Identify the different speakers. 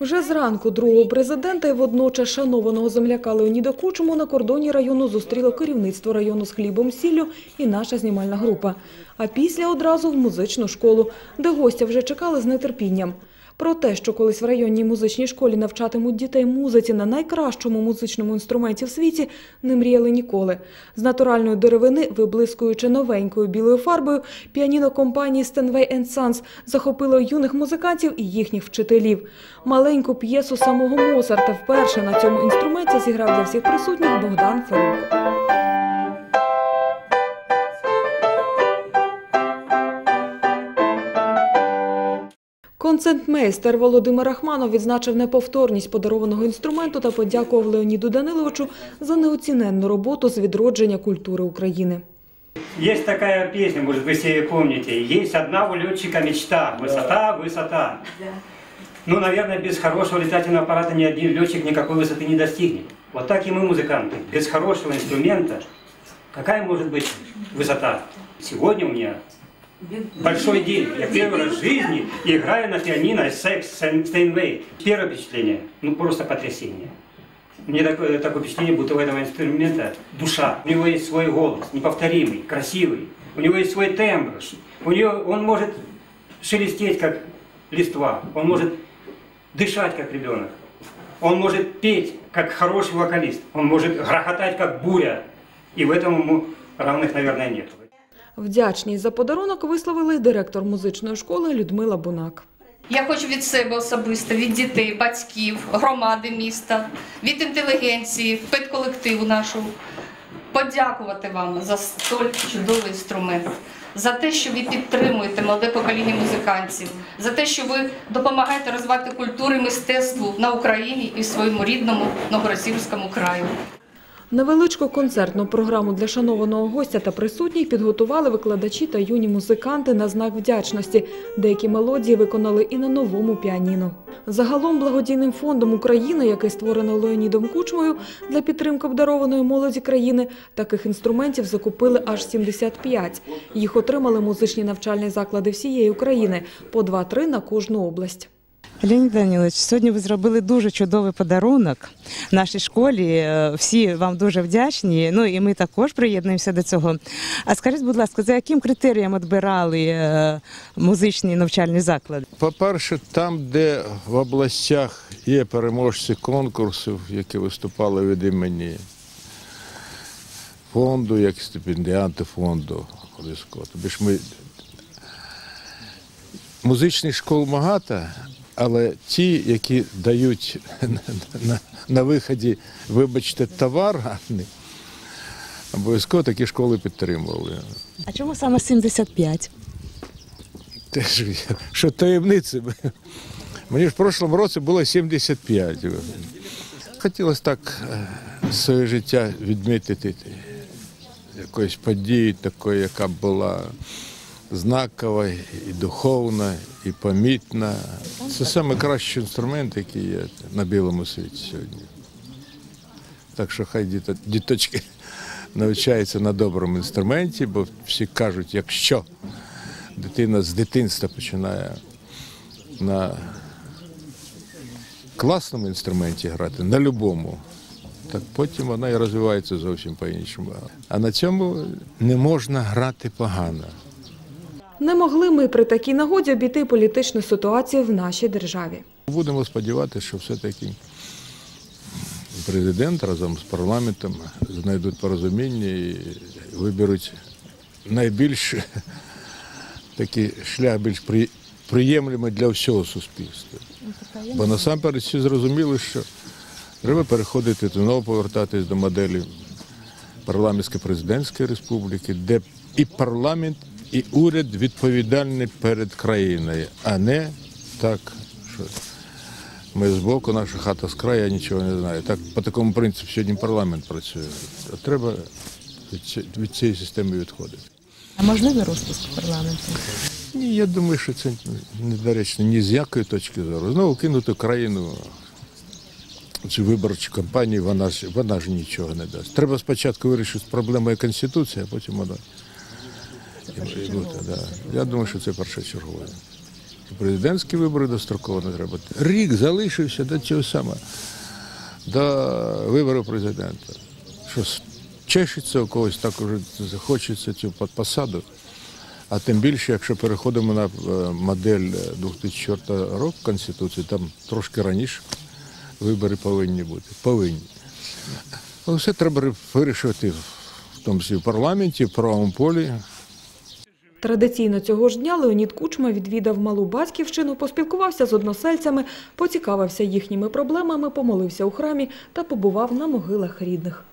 Speaker 1: Вже зранку другого президента і водночас шанованого земляка Леоніда Кучму на кордоні району зустріло керівництво району з хлібом, сіллю і наша знімальна група. А після одразу в музичну школу, де гостя вже чекали з нетерпінням. Про те, що колись в районній музичній школі навчатимуть дітей музиці на найкращому музичному інструменті в світі, не мріяли ніколи. З натуральної деревини, виблискуючи новенькою білою фарбою, піаніно компанії Steinway Sons захопило юних музикантів і їхніх вчителів. Маленьку п'єсу самого Моцарта вперше на цьому інструменті зіграв для всіх присутніх Богдан Ферук. Концертмейстер Володимир Рахманов відзначив неповторність подарованого інструменту та подякував Леоніду Даниловичу за неоціненну роботу з відродження культури України.
Speaker 2: Есть такая песня, может вы все ее помните. Есть одна у летчика мечта. Высота, высота. Ну, наверное, без хорошего летательного аппарата ни один летчик никакой высоты не достигнет. Вот так и мы, музыканты. Без хорошего инструмента какая может быть высота? Сегодня у меня большой день. Я первый раз в жизни играю на пианино секс Стейнвей. Первое впечатление, ну просто потрясение. Мне такое, такое впечатление, будто у этого инструмента душа. У него есть свой голос, неповторимый, красивый. У него есть свой тембр. У него, он может шелестеть, как листва. Он может дышать, как ребенок. Он может петь, как хороший вокалист. Он может грохотать, как буря. И в этом ему равных, наверное, нет.
Speaker 1: Вдячність за подарунок висловили директор музичної школи Людмила Бунак.
Speaker 3: Я хочу від себе особисто, від дітей, батьків, громади міста, від інтелігенції, педколективу нашого подякувати вам за столь чудовий інструмент, за те, що ви підтримуєте молоде покоління музикантів, за те, що ви допомагаєте розвивати культуру і мистецтву на Україні і своєму рідному Новгородському краю.
Speaker 1: Невеличку концертну програму для шанованого гостя та присутніх підготували викладачі та юні музиканти на знак вдячності. Деякі мелодії виконали і на новому піаніно. Загалом благодійним фондом України, який створений Леонідом Кучмою для підтримки обдарованої молоді країни, таких інструментів закупили аж 75. Їх отримали музичні навчальні заклади всієї України по 2-3 на кожну область.
Speaker 4: Леонід Данілович, сьогодні ви зробили дуже чудовий подарунок нашій школі. Е, Всі вам дуже вдячні. Ну і ми також приєднуємося до цього. А скажіть, будь ласка, за яким критерієм відбирали е, музичні навчальні заклади?
Speaker 5: По-перше, там, де в областях є переможці конкурсів, які виступали від імені фонду, як стипендіанти фонду. Тобі ж ми музичних школ багато, але ті, які дають на, на, на виході, вибачте, товар гарний, обов'язково такі школи підтримували.
Speaker 4: А чому саме 75?
Speaker 5: Теж що таємниці. Мені ж в прошлому році було 75. Хотілося так е, своє життя відмітити якоїсь події, такої, яка була знакова, і духовна, і помітна. Це найкращий інструмент, який є на білому світі сьогодні. Так що хай діточки навчаються на доброму інструменті, бо всі кажуть, якщо дитина з дитинства починає на класному інструменті грати, на будь-якому, так потім вона і розвивається зовсім по-іншому. А на цьому не можна грати погано.
Speaker 1: Не могли ми при такій нагоді обійти політичну ситуацію в нашій державі.
Speaker 5: Будемо сподіватися, що все-таки президент разом з парламентом знайдуть порозуміння і виберуть найбільш такий шлях більш при- приємлемий для всього суспільства. Бо насамперед всі зрозуміли, що треба переходити знову повертатись до моделі парламентсько-президентської республіки, де і парламент, і уряд відповідальні перед країною, а не так, що ми збоку, наша хата з краю, я нічого не знаю. Так по такому принципу сьогодні парламент працює. Треба від від цієї системи відходити.
Speaker 4: А можливий розпуск парламенту?
Speaker 5: Ні, я думаю, що це недоречно ні з якої точки зору. Знову кинути країну цю виборчу кампанію, вона ж вона ж нічого не дасть. Треба спочатку вирішити проблему Конституції, а потім вона. І да. Я думаю, що це першочергове. Президентські вибори достроково не треба. Рік залишився до цього самого, до виборів президента. Що чешеться у когось так уже захочеться цю пос- посаду. А тим більше, якщо переходимо на е, модель 2004 року Конституції, там трошки раніше вибори повинні бути. Повинні. Ну, Все треба вирішувати в тому числі в парламенті, в правому полі.
Speaker 1: Традиційно цього ж дня Леонід Кучма відвідав малу батьківщину, поспілкувався з односельцями, поцікавився їхніми проблемами, помолився у храмі та побував на могилах рідних.